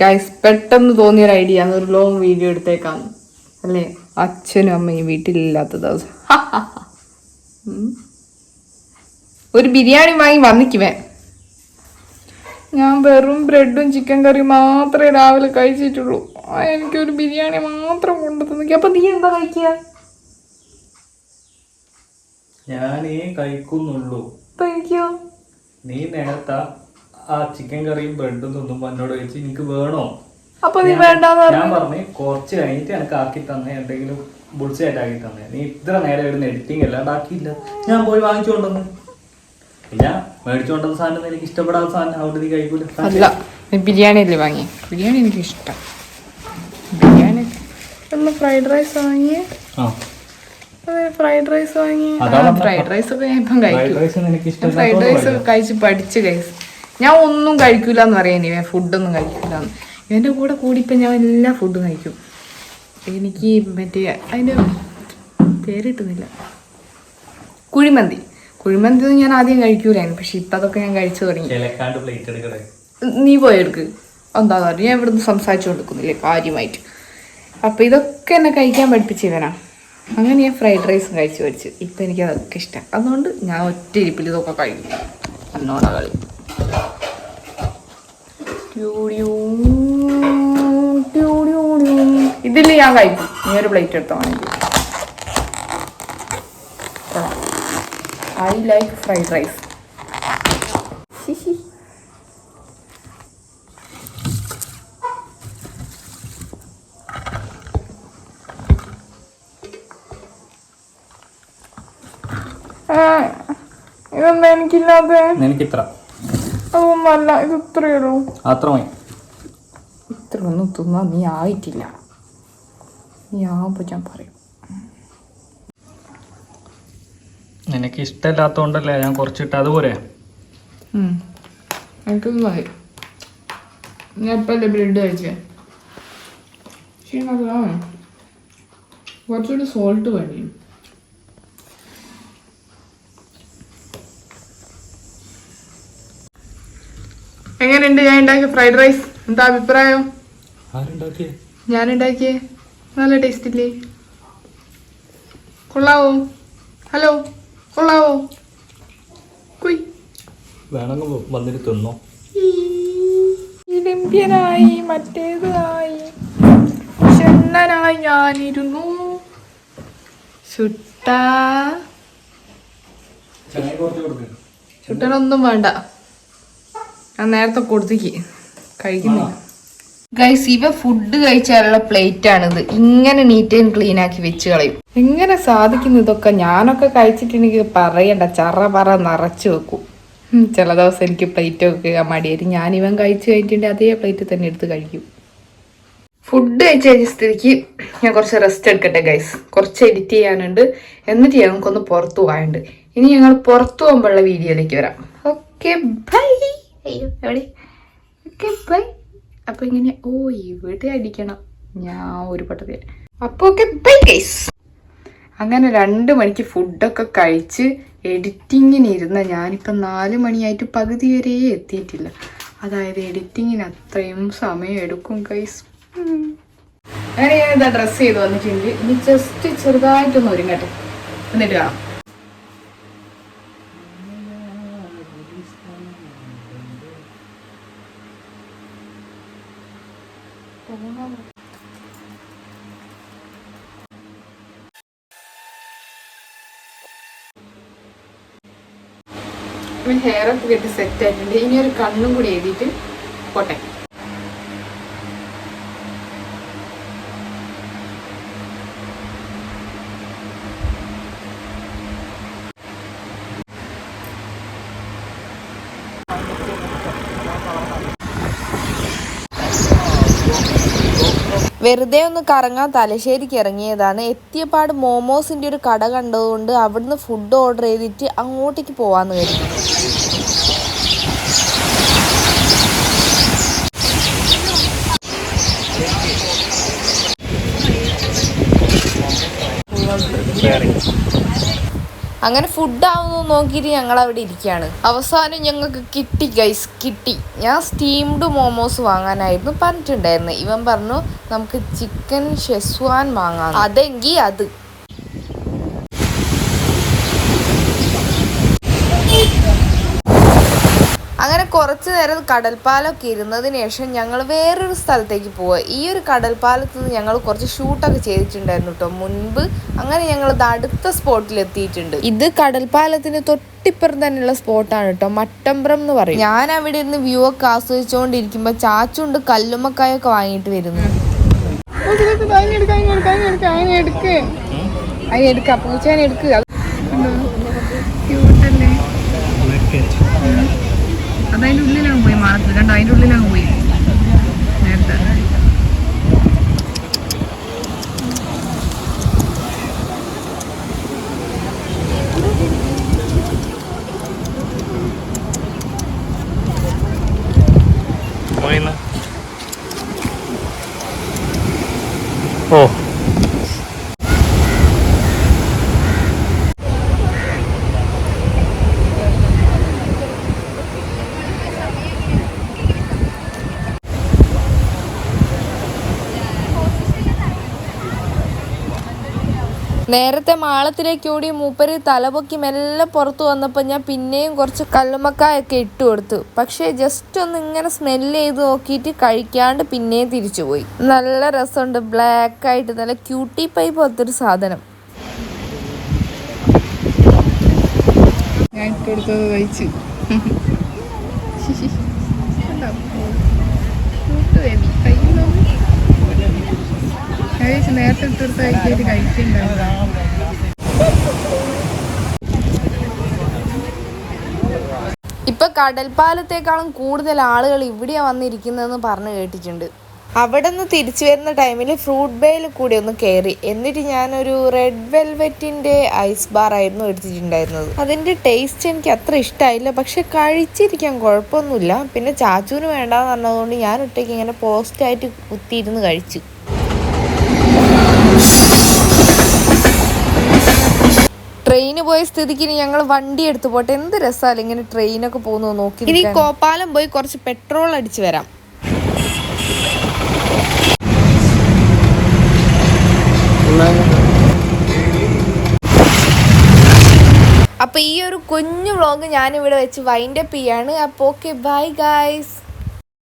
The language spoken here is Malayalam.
ഗൈസ് പെട്ടെന്ന് തോന്നിയ ഒരു ഐഡിയ ഒരു ലോങ് വീഡിയോ എടുത്തേക്കാം അല്ലേ? അച്ഛനും അമ്മയും വീട്ടിലില്ലാത്ത ദിവസം. ഒരു ബിരിയാണി വാങ്ങി വന്നിക്കുവേ. ഞാൻ വെറും ബ്രെഡും ചിക്കൻ കറിയും മാത്രമേ രാവിലെ കഴിച്ചിട്ടുള്ളൂ. എനിക്കൊരു ബിരിയാണി മാത്രം കൊണ്ടു തന്നിക്ക് അപ്പൊ നീ എന്താ കഴിക്കുക? ഞാനേ കഴിക്കുന്നുള്ളൂ. കഴിക്കോ? നീ നേരത്തെ ആ ചിക്കൻ കറിയും ബ്രെഡും തിന്നുമ്പോ എന്നോട് ചോദിച്ചു എനിക്ക് വേണോ? അപ്പൊ നീ വേണ്ടെന്ന് ഞാൻ പറഞ്ഞു. കുറച്ച് കഴിഞ്ഞിട്ട് എനിക്ക് ആക്കി തന്നെ എന്തെങ്കിലും ബുൾസായിട്ട് ആക്കി തന്നെ. നീ ഇത്ര നേരം ഇടുന്ന എഡിറ്റിംഗ് അല്ലാണ്ട് ആക്കിയില്ല ഞാൻ പോയി വാങ്ങിച്ചുകൊണ്ടെന്ന് ഇല്ല മേടിച്ചുകൊണ്ടെന്ന സാധനം എനിക്ക് ഇഷ്ടപ്പെടാത്ത സാധനം അവിടെ നീ കഴിക്കൂല. അല്ല നീ ബിരിയാണി അല്ലേ വാങ്ങി ബിരിയാണി എനിക്ക് ഇഷ്ടം. ബിരിയാണി ഒന്ന് ഫ്രൈഡ് റൈസ് വാങ്ങി ഫ്രൈഡ് റൈസ് വാങ്ങി ഫ്രൈഡ് റൈസ് ഒക്കെ ഞാൻ ഇപ്പം ഫ്രൈഡ് കഴിക്കും റൈസ് ഫ്രൈഡ് കഴിച്ച് പഠിച്ച് കഴിച്ച്. ഞാൻ ഒന്നും കഴിക്കൂല എന്ന് പറയാൻ ഇവൻ ഫുഡൊന്നും കഴിക്കൂല ഇവന്റെ കൂടെ കൂടി ഇപ്പം ഞാൻ എല്ലാ ഫുഡും കഴിക്കും. എനിക്ക് മറ്റേ അതിന്റെ പേരിട്ടുന്നില്ല. കുഴിമന്തി. കുഴിമന്തി ഒന്നും ഞാൻ ആദ്യം കഴിക്കൂലായിരുന്നു പക്ഷെ ഇപ്പം അതൊക്കെ ഞാൻ കഴിച്ചു തുടങ്ങി. നീ പോയെടുക്ക് എന്താ പറയുക ഞാൻ ഇവിടുന്ന് സംസാരിച്ചു കൊടുക്കുന്നില്ലേ കാര്യമായിട്ട്. അപ്പോൾ ഇതൊക്കെ എന്നെ കഴിക്കാൻ പഠിപ്പിച്ചവനാ അങ്ങനെ ഞാൻ ഫ്രൈഡ് റൈസും കഴിച്ചു പഠിച്ചു ഇപ്പൊ എനിക്ക് അതൊക്കെ ഇഷ്ടം. അതുകൊണ്ട് ഞാൻ ഒറ്റ ഇരിപ്പിൽ ഇതൊക്കെ കഴിക്കും. എന്നോടാ കളി ഞാൻ കഴിക്കും. നീ ഒരു പ്ലേറ്റ് എടുത്തോ ഐ ലൈക്ക് ഫ്രൈഡ് റൈസ് ഇതൊന്നും എനിക്കില്ലാതെ എനിക്കിത്ര അതൊന്നല്ല ഇത് ഇത്രയേ ഉള്ളൂ അത്ര മതി ഇത്ര ഒന്നും തിന്നാൻ നീ ആയിട്ടില്ല. ആവുമ്പോൾ ഞാൻ പറയും. നിനക്ക് ഇഷ്ടമില്ലാത്തോണ്ടല്ലേ ഞാൻ കുറച്ചിട്ട്? അതുപോലെ ഞാൻ ഇപ്പല്ലേ ബ്രെഡ് കഴിച്ചേ? പക്ഷേ അതാ കുറച്ചുകൂടി സോൾട്ട് വേണ്ടി? എങ്ങനെയുണ്ട്? ഞാൻ ഉണ്ടാക്കിയ ഫ്രൈഡ് റൈസ് എന്താ അഭിപ്രായം? ഞാനുണ്ടാക്കിയേ? ഞാൻ ഉണ്ടാക്കിയേ നല്ല ടേസ്റ്റ് ഇല്ലേ? കൊള്ളാവോ? ഹലോ കൊള്ളാവോ? കുയ്. വേണമെങ്കിൽ വന്നിട്ട് തിന്നോ. ഷണ്ണനായി ഞാനിരുന്നു. ചുട്ട. ചുട്ടനൊന്നും വേണ്ട. ഞാൻ നേരത്തെ കൊടുത്തേക്ക്. കഴിക്കുന്നില്ല. ഗൈസ് ഇവ ഫുഡ് കഴിച്ചാലുള്ള പ്ലേറ്റ് ആണിത്. ഇങ്ങനെ നീറ്റ് ആൻഡ് ക്ലീൻ ആക്കി വെച്ച് കളയും. എങ്ങനെ സാധിക്കുന്നു ഇതൊക്കെ ഞാനൊക്കെ കഴിച്ചിട്ടുണ്ടെങ്കിൽ പറയണ്ട. ചറ പറ നിറച്ചു വെക്കും. ചില ദിവസം എനിക്ക് പ്ലേറ്റ് ഒക്കെ മടിയായിരിക്കും ഞാൻ ഇവൻ കഴിച്ചു കഴിഞ്ഞിട്ടുണ്ടെങ്കിൽ അതേ പ്ലേറ്റ് തന്നെ എടുത്ത് കഴിക്കും. ഫുഡ് കഴിച്ച് കഴിഞ്ഞ സ്ഥിതിക്ക് ഞാൻ കുറച്ച് റെസ്റ്റ് എടുക്കട്ടെ ഗൈസ് കുറച്ച് എഡിറ്റ് ചെയ്യാനുണ്ട്. എന്നിട്ട് ഞങ്ങൾക്കൊന്ന് പുറത്തു പോകാനുണ്ട്. ഇനി ഞങ്ങൾ പുറത്തു പോകുമ്പോഴുള്ള വീഡിയോയിലേക്ക് വരാം. ഓക്കെ ബൈ അയ്യോ എവിടെ? ഓക്കെ ബൈ അപ്പൊ ഇങ്ങനെ ഓ ഇവിടെ അടിക്കണം. ഞാൻ ഒരു പട്ടത്തിൽ. അപ്പൊ ഓക്കെ ബൈ അങ്ങനെ രണ്ട് മണിക്ക് ഫുഡൊക്കെ കഴിച്ച് എഡിറ്റിങ്ങിന് ഇരുന്ന ഞാനിപ്പം നാല് മണിയായിട്ട് പകുതി വരെ എത്തിയിട്ടില്ല. അതായത് എഡിറ്റിങ്ങിന് അത്രയും സമയം എടുക്കും ഗൈസ് അങ്ങനെ ഞാൻ ഇതാ ഡ്രസ്സ് ചെയ്ത് വന്നിട്ടുണ്ട്. ഇനി ജസ്റ്റ് ചെറുതായിട്ടൊന്ന് ഒരുങ്ങട്ടെ. എന്നിട്ട് കാണാം. ഹെയർ ഒക്കെ കെട്ടി സെറ്റ് ആയിട്ടുണ്ട്. ഇനി ഒരു കണ്ണും കൂടി എഴുതിയിട്ട് പോട്ടെ. വെറുതെ ഒന്ന് കറങ്ങാൻ തലശ്ശേരിക്ക് ഇറങ്ങിയതാണ്. എത്തിയപാട് മോമോസിന്റെ ഒരു കട കണ്ടതുകൊണ്ട് അവിടുന്ന് ഫുഡ് ഓർഡർ ചെയ്തിട്ട് അങ്ങോട്ടേക്ക് പോകാമെന്ന് കരുതി. അങ്ങനെ ഫുഡ് ആവുന്നു നോക്കിയിട്ട് ഞങ്ങൾ അവിടെ ഇരിക്കുകയാണ്. അവസാനം ഞങ്ങൾക്ക് കിട്ടി ഗൈസ് കിട്ടി. ഞാൻ സ്റ്റീംഡ് മോമോസ് വാങ്ങാനായിരുന്നു പറഞ്ഞിട്ടുണ്ടായിരുന്നു. ഇവൻ പറഞ്ഞു നമുക്ക് ചിക്കൻ ഷെസ്വാൻ വാങ്ങാം അതെങ്കിൽ അത്. അങ്ങനെ കുറച്ച് നേരം കടൽപ്പാലമൊക്കെ ഇരുന്നതിന് ശേഷം ഞങ്ങൾ വേറൊരു സ്ഥലത്തേക്ക് പോവുക. ഈ ഒരു കടൽപ്പാലത്ത് നിന്ന് ഞങ്ങൾ കുറച്ച് ഷൂട്ടൊക്കെ ചെയ്തിട്ടുണ്ടായിരുന്നു കേട്ടോ മുൻപ് അങ്ങനെ ഞങ്ങൾ ഇത് അടുത്ത സ്പോട്ടിൽ എത്തിയിട്ടുണ്ട്. ഇത് കടൽപ്പാലത്തിന് തൊട്ടിപ്പുറം തന്നെയുള്ള സ്പോട്ടാണ് കേട്ടോ മട്ടമ്പ്രം എന്ന് പറയും. ഞാൻ അവിടെ ഇരുന്ന് വ്യൂ ഒക്കെ ആസ്വദിച്ചുകൊണ്ടിരിക്കുമ്പോൾ ചാച്ചുണ്ട് കല്ലുമ്മക്കായൊക്കെ വാങ്ങിയിട്ട് വരുന്നു. എടുക്ക പൂച്ചാനെ എടുക്കുക ക്യൂട്ടല്ലേ അതതിന്റെ ഉള്ളിലങ്ങ് പോയി മാളത്തിൽ കണ്ടോ അതിന്റെ ഉള്ളിലാണ് പോയി. നേരത്തെ. ഓ. നേരത്തെ മാളത്തിലേക്ക് ഓടി മൂപ്പര് തലപൊക്കി മെല്ലെ പുറത്തു വന്നപ്പോൾ ഞാൻ പിന്നെയും കുറച്ച് കല്ലുമ്മക്കായൊക്കെ ഇട്ട് കൊടുത്തു. പക്ഷേ ജസ്റ്റ് ഒന്ന് ഇങ്ങനെ സ്മെല്ല് ചെയ്ത് നോക്കിയിട്ട് കഴിക്കാണ്ട് പിന്നെയും തിരിച്ചു പോയി. നല്ല രസമുണ്ട്. ബ്ലാക്ക് ആയിട്ട് നല്ല ക്യൂട്ടി പൈ പോലത്തെ ഒരു സാധനം. ഞാൻ കൊടുത്തത് നേരത്തെ ഇട്ട് കൊടുത്ത കഴിക്കായിട്ട് കഴിക്കണ്ടാവും ഇപ്പൊ കടൽപ്പാലത്തേക്കാളും കൂടുതൽ ആളുകൾ ഇവിടെയാ വന്നിരിക്കുന്നതെന്ന് പറഞ്ഞു കേട്ടിട്ടുണ്ട്. അവിടെ നിന്ന് തിരിച്ചു വരുന്ന ടൈമിൽ ഫ്രൂട്ട് ബേയിൽ കൂടി ഒന്ന് കയറി എന്നിട്ട് ഞാനൊരു റെഡ് വെൽവെറ്റിന്റെ ഐസ് ബാർ ആയിരുന്നു എടുത്തിട്ടുണ്ടായിരുന്നത്. അതിന്റെ ടേസ്റ്റ് എനിക്ക് അത്ര ഇഷ്ടമായില്ല പക്ഷെ കഴിച്ചിരിക്കാൻ കുഴപ്പമൊന്നുമില്ല. പിന്നെ ചാച്ചൂന് വേണ്ടാന്ന് പറഞ്ഞതുകൊണ്ട് ഞാൻ ഒറ്റയ്ക്ക് ഇങ്ങനെ പോസ്റ്റായിട്ട് കുത്തിയിരുന്ന് കഴിച്ചു. ട്രെയിന് പോയ സ്ഥിതിക്ക് ഇനി ഞങ്ങൾ വണ്ടി എടുത്തു പോട്ടെ? എന്ത് രസമല്ല ഇങ്ങനെ ട്രെയിനൊക്കെ പോകുന്നു നോക്കി ഇനി കോപ്പാലം പോയി കുറച്ച് പെട്രോൾ അടിച്ചു വരാം. അപ്പൊ ഈ ഒരു കുഞ്ഞു വ്ളോഗ് ഞാനിവിടെ വെച്ച് വൈൻഡപ്പ് ചെയ്യാണ്. അപ്പോൾ ഓക്കെ ബൈ ഗൈസ്